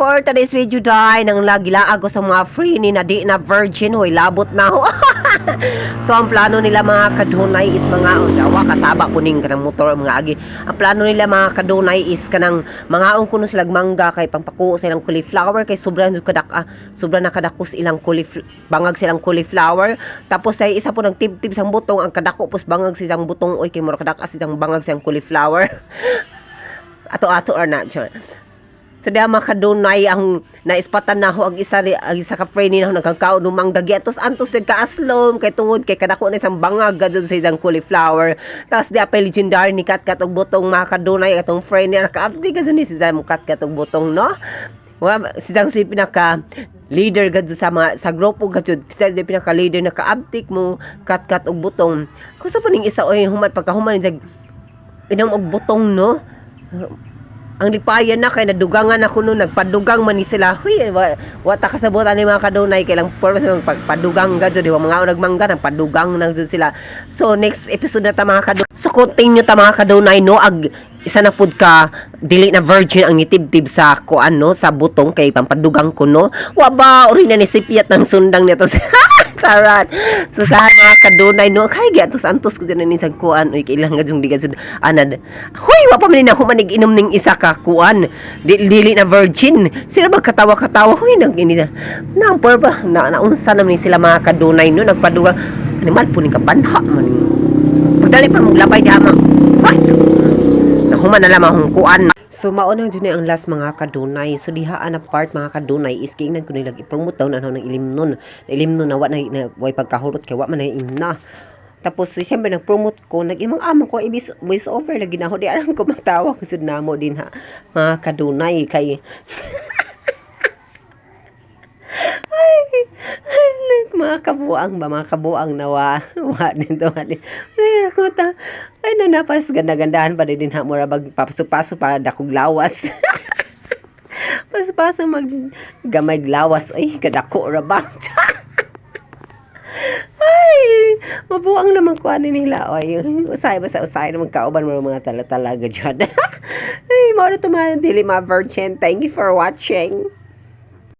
For today's video dai nang lagi ako sa mga free ni na di na virgin hoy labot na ho. so ang plano nila mga kadunay is mga dawa kasaba puning kanang motor mga agi. Ang plano nila mga kadunay is kanang mga ong kuno sila mangga kay pangpako sa ilang cauliflower kay sobrang kadak ah, sobrang nakadakos ilang cauliflower bangag silang cauliflower tapos ay isa po nang tib-tib sang butong ang kadako pus bangag silang butong oy kay mura kadakas silang bangag silang cauliflower. Ato-ato or not sure. So diya makadunay ang naispatan na ho ang isa ang isa ka friend ni na nagkakaon numang dagi atos antos nagkaaslom kay tungod kay kadako na isang bangag gadon sa isang cauliflower. Tapos diya pa legendary ni kat kat og butong makadunay atong friend niya nakaabdi gadon ni si Zam kat kat og butong no. Wa si Zang si pinaka leader gadto sa mga sa grupo gadto si Zang pinaka leader na kaabtik mo kat kat og butong. Kusa pa ning isa oy human pagkahuman ni jag inom og butong no ang lipayan na kay nadugangan ako noon nagpadugang man ni sila. Huy wa, wa ta kasabutan ni mga kadunay. Kay lang purpose ng pagpadugang gadyo di ba mga nagmangga nagpadugang nang jud sila. So next episode na ta mga kadunay. So continue ta mga kadunay no? Ag isa na pud ka dili na virgin ang nitibtib sa kuan no? Sa butong kay pampadugang ko no? Wa ba uri na ni sipyat ng sundang nito Sarat. So sa mga kadunay no kay giantos antos ko ni sa kuan uy kailang gajong di gajud anad. Hoy wa pa man na humanig inom ning isa ka kuan. Di, dili na virgin. Sila ba katawa-katawa hoy nang ini na ba na naunsa naman sila mga kadunay no nagpaduga animal po ni kabanha man. Pagdali pa mong labay dama. What? Nahuman na lamang akong kuan. So mauna dyan ang last mga kadunay. So dihaan na part mga kadunay is kiingnan ko nilang ipromote daw na ano ng ilimnon. Na ilimnon na wa na, na way pagkahurot kay wa man na imna. Tapos siyempre nag-promote ko, nag-imang amo ko, ibis voice over lagi na ako. Di alam ko magtawa kusod na mo din ha. Mga kadunay kay ay, ay, mga kabuang ba, mga kabuang nawa, wa din to, wa din. Ay, ako ta, ay, nanapas, ganda-gandahan pa din ha, mura bag, papaso-paso pa, dakog lawas. Paso-paso mag, gamay lawas, ay, kadako ra ba? ay, mabuang naman ko ano nila, ay, usay ba sa usay naman kauban mo mga tala-talaga dyan. ay, mo na ito mga dili mga virgin, thank you for watching.